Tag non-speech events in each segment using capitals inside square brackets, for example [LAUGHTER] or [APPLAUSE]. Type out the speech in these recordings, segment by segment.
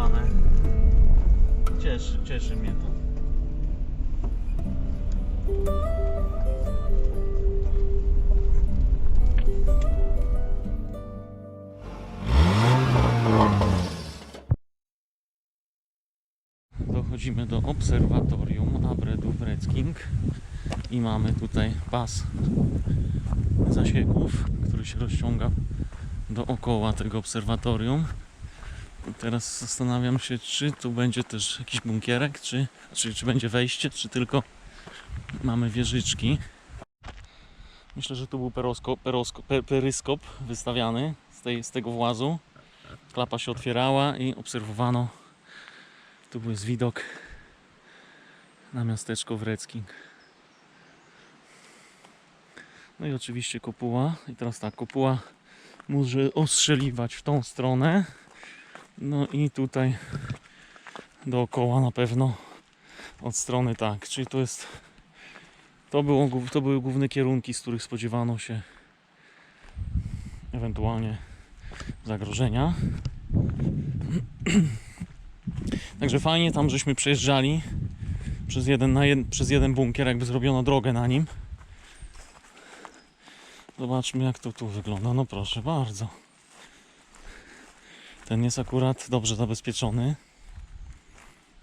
zadbane. Cieszy, cieszy mnie to. Dochodzimy do obserwatorium Abredu Wrecking i mamy tutaj pas zasieków, który się rozciąga dookoła tego obserwatorium. Teraz zastanawiam się, czy tu będzie też jakiś bunkierek, czy, czy, czy będzie wejście, czy tylko mamy wieżyczki. Myślę, że tu był perosko, perosko, pe, peryskop wystawiany z, tej, z tego włazu. Klapa się otwierała i obserwowano tu jest widok na miasteczko Wrecking. No i oczywiście kopuła. I teraz tak, kopuła może ostrzeliwać w tą stronę. No i tutaj dookoła na pewno od strony tak. Czyli to jest to, było, to były główne kierunki, z których spodziewano się ewentualnie zagrożenia. [CLEARS THROAT] Także fajnie tam żeśmy przejeżdżali przez jeden, na jed, przez jeden bunkier, jakby zrobiono drogę na nim. Zobaczmy jak to tu wygląda. No proszę bardzo. Ten jest akurat dobrze zabezpieczony.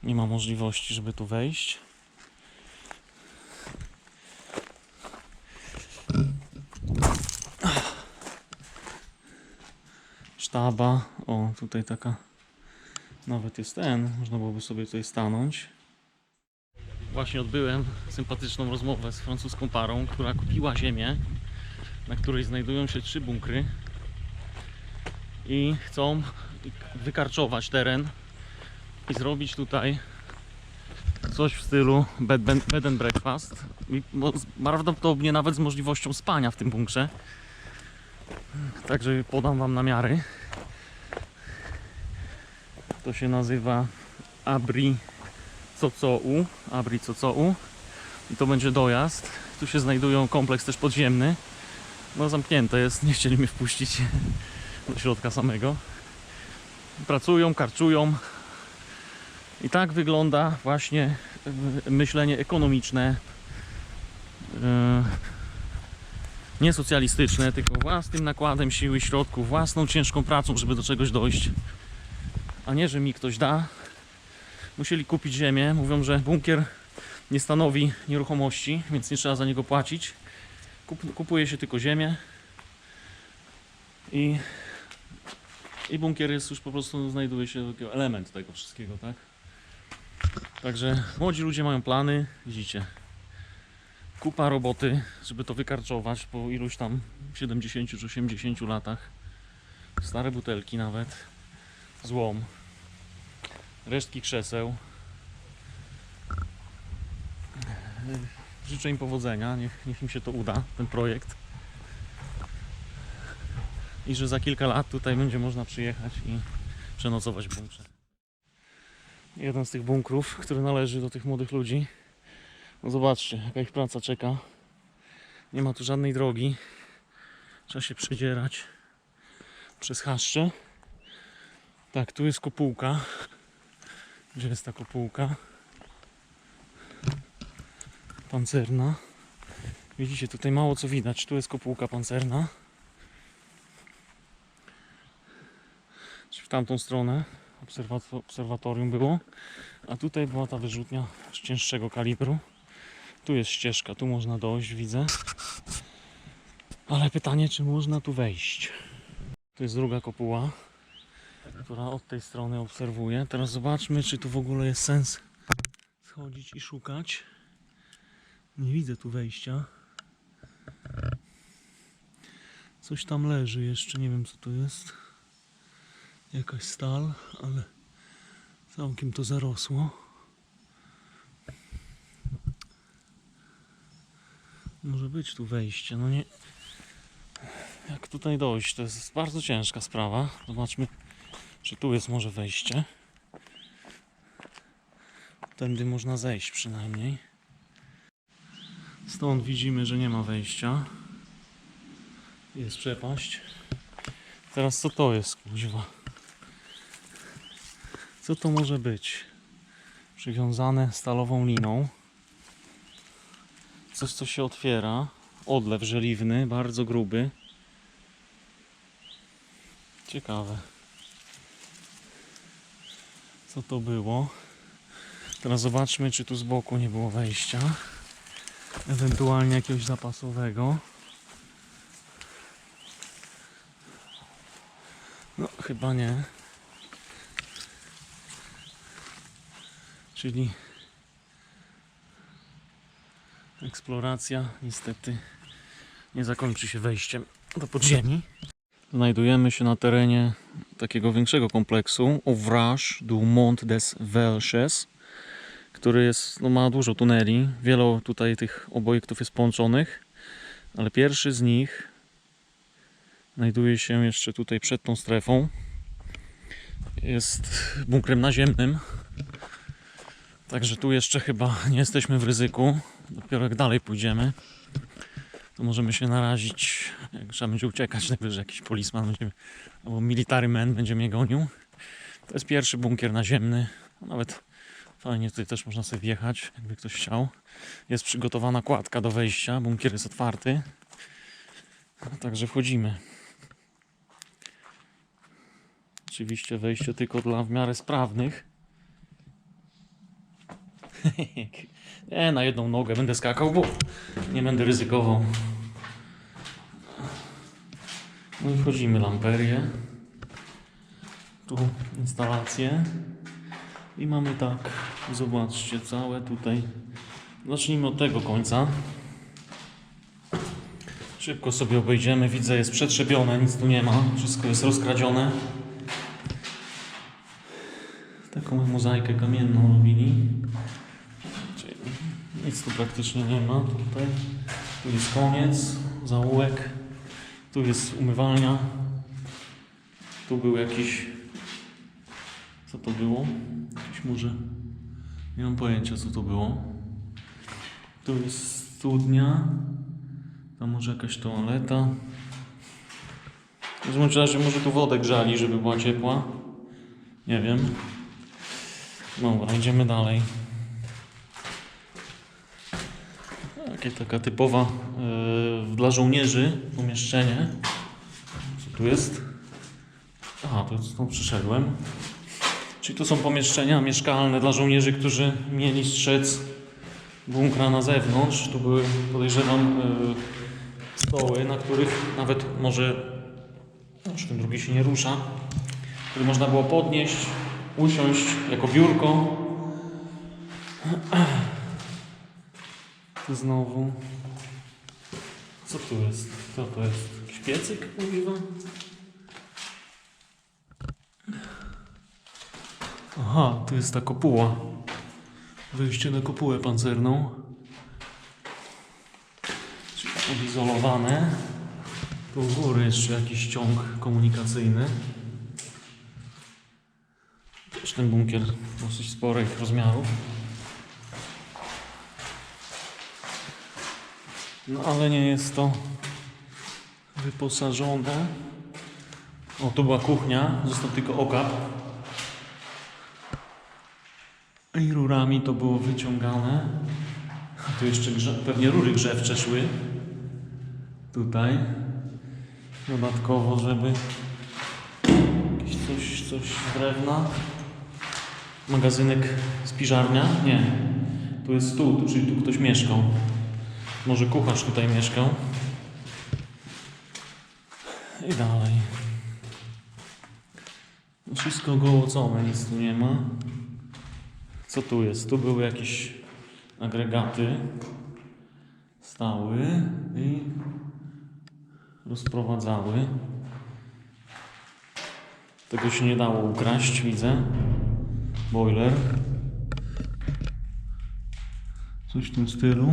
Nie ma możliwości, żeby tu wejść. Sztaba. O, tutaj taka nawet jest ten, można byłoby sobie tutaj stanąć. Właśnie odbyłem sympatyczną rozmowę z francuską parą, która kupiła ziemię, na której znajdują się trzy bunkry i chcą wykarczować teren i zrobić tutaj coś w stylu bed, bed, bed and breakfast. I prawdopodobnie nawet z możliwością spania w tym bunkrze. Także podam Wam namiary. To się nazywa Abri Cocou. Abri Cocou. I to będzie dojazd. Tu się znajdują kompleks też podziemny. No zamknięte jest, nie chcieli mnie wpuścić do środka samego. Pracują, karczują. I tak wygląda właśnie myślenie ekonomiczne. e, Nie socjalistyczne, tylko własnym nakładem siły, środków, własną ciężką pracą, żeby do czegoś dojść a nie, że mi ktoś da. Musieli kupić ziemię. Mówią, że bunkier nie stanowi nieruchomości, więc nie trzeba za niego płacić. Kup, kupuje się tylko ziemię i, i bunkier jest już po prostu, znajduje się element tego wszystkiego, tak? Także młodzi ludzie mają plany, widzicie. Kupa roboty, żeby to wykarczować po iluś tam 70 czy 80 latach. Stare butelki nawet złom, resztki krzeseł. Życzę im powodzenia, niech, niech im się to uda, ten projekt. I że za kilka lat tutaj będzie można przyjechać i przenocować w bunkrze. Jeden z tych bunkrów, który należy do tych młodych ludzi. No zobaczcie, jaka ich praca czeka. Nie ma tu żadnej drogi. Trzeba się przedzierać przez chaszcze. Tak, tu jest kopułka. Gdzie jest ta kopułka? Pancerna. Widzicie, tutaj mało co widać. Tu jest kopułka pancerna. W tamtą stronę obserwato- obserwatorium było. A tutaj była ta wyrzutnia cięższego kalibru. Tu jest ścieżka, tu można dojść, widzę. Ale pytanie, czy można tu wejść? Tu jest druga kopuła która od tej strony obserwuje. Teraz zobaczmy, czy tu w ogóle jest sens schodzić i szukać. Nie widzę tu wejścia. Coś tam leży jeszcze, nie wiem co to jest. Jakaś stal, ale całkiem to zarosło. Może być tu wejście, no nie. Jak tutaj dojść? To jest bardzo ciężka sprawa. Zobaczmy, czy tu jest może wejście? Tędy można zejść przynajmniej. Stąd widzimy, że nie ma wejścia. Jest przepaść. Teraz co to jest, kuźwa? Co to może być? Przywiązane stalową liną. Coś, co się otwiera. Odlew żeliwny, bardzo gruby. Ciekawe. Co to było? Teraz zobaczmy, czy tu z boku nie było wejścia. Ewentualnie jakiegoś zapasowego. No, chyba nie. Czyli eksploracja niestety nie zakończy się wejściem do podziemi. Znajdujemy się na terenie takiego większego kompleksu Ouvrage du Mont des Velches, który jest, no ma dużo tuneli. Wiele tutaj tych obiektów jest połączonych, ale pierwszy z nich znajduje się jeszcze tutaj przed tą strefą. Jest bunkrem naziemnym. Także tu jeszcze chyba [LAUGHS] nie jesteśmy w ryzyku. Dopiero jak dalej pójdziemy, to możemy się narazić. Jak trzeba będzie uciekać, [LAUGHS] najwyżej jakiś polisman będzie, albo military man będzie mnie gonił. To jest pierwszy bunkier naziemny. Nawet fajnie tutaj też można sobie wjechać, jakby ktoś chciał. Jest przygotowana kładka do wejścia. Bunkier jest otwarty. Także wchodzimy. Oczywiście wejście tylko dla w miarę sprawnych. Nie, [LAUGHS] na jedną nogę będę skakał, bo nie będę ryzykował. No i wchodzimy, lamperię. Tu instalację. I mamy tak, zobaczcie, całe tutaj. Zacznijmy od tego końca. Szybko sobie obejdziemy. Widzę, jest przetrzebione, nic tu nie ma. Wszystko jest rozkradzione. Taką mozaikę kamienną robili. Nic tu praktycznie nie ma. Tutaj. Tu jest koniec, zaułek. Tu jest umywalnia. Tu był jakiś. Co to było? Jakiś może. Nie mam pojęcia co to było. Tu jest studnia. Tam może jakaś toaleta. W każdym razie może tu wodę grzali, żeby była ciepła. Nie wiem. Dobra, idziemy dalej. Takie taka typowa e, dla żołnierzy pomieszczenie. Co tu jest? Aha, to stąd przyszedłem. Czyli tu są pomieszczenia mieszkalne dla żołnierzy, którzy mieli strzec bunkra na zewnątrz. Tu były, podejrzewam, e, stoły, na których nawet może, już ten drugi się nie rusza, który można było podnieść, usiąść jako biurko. Znowu. Co tu jest? Co to jest? Jakiś piecyk? Mówiła? Aha, tu jest ta kopuła. Wyjście na kopułę pancerną. Czyli odizolowane. Tu u góry jeszcze jakiś ciąg komunikacyjny. Też ten bunkier dosyć sporych rozmiarów. No ale nie jest to wyposażone. O, tu była kuchnia, został tylko okap. I rurami to było wyciągane. Tu jeszcze grze- pewnie rury grzewcze szły. Tutaj. Dodatkowo, żeby jakieś coś, coś z drewna. Magazynek spiżarnia? Nie. Tu jest stół, czyli tu ktoś mieszkał. Może kucharz tutaj mieszkał. I dalej. No Wszystko gołocone, nic tu nie ma. Co tu jest? Tu były jakieś agregaty. Stały i rozprowadzały. Tego się nie dało ukraść, widzę. Boiler. Coś w tym stylu.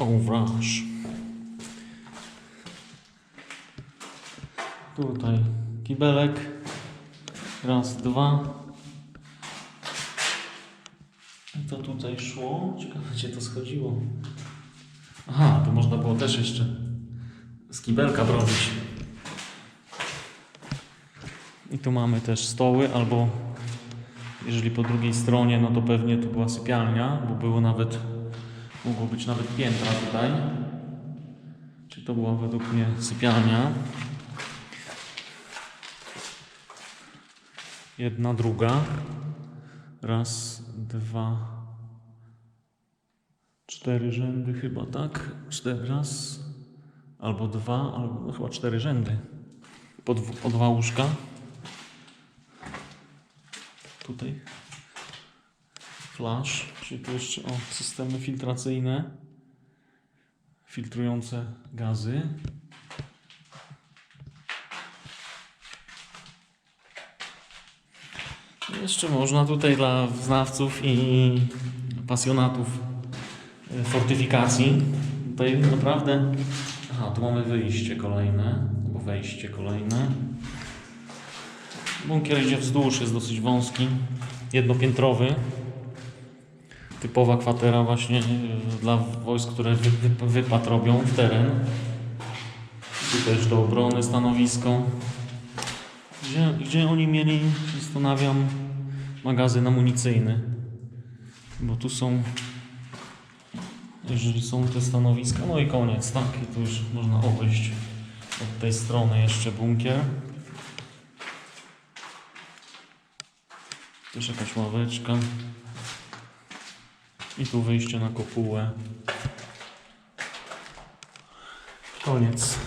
Ouvrage. Tutaj kibelek. Raz, dwa. I to tutaj szło. Ciekawe, gdzie to schodziło. Aha, tu można było też jeszcze z kibelka bronić. I tu mamy też stoły, albo jeżeli po drugiej stronie, no to pewnie tu była sypialnia, bo było nawet, mogło być nawet piętra tutaj. Czy to była według mnie sypialnia? Jedna, druga. Raz, dwa, cztery rzędy chyba, tak? Cztery, raz, albo dwa, albo no chyba cztery rzędy. Po, po dwa łóżka. Tutaj. Flash, czyli tu jeszcze o, systemy filtracyjne. Filtrujące gazy. Jeszcze można tutaj dla znawców i pasjonatów e, fortyfikacji. Tutaj naprawdę. Aha, tu mamy wyjście kolejne, albo wejście kolejne. Bunkier idzie wzdłuż, jest dosyć wąski, jednopiętrowy. Typowa kwatera właśnie e, dla wojsk, które wy, wy, wypad robią w teren. Tu też do obrony stanowisko. Gdzie, gdzie oni mieli, zastanawiam, magazyn amunicyjny. Bo tu są, jeżeli są te stanowiska, no i koniec, tak? I tu już można obejść od tej strony jeszcze bunkier. Też jakaś ławeczka. I tu wyjście na kopułę. Koniec.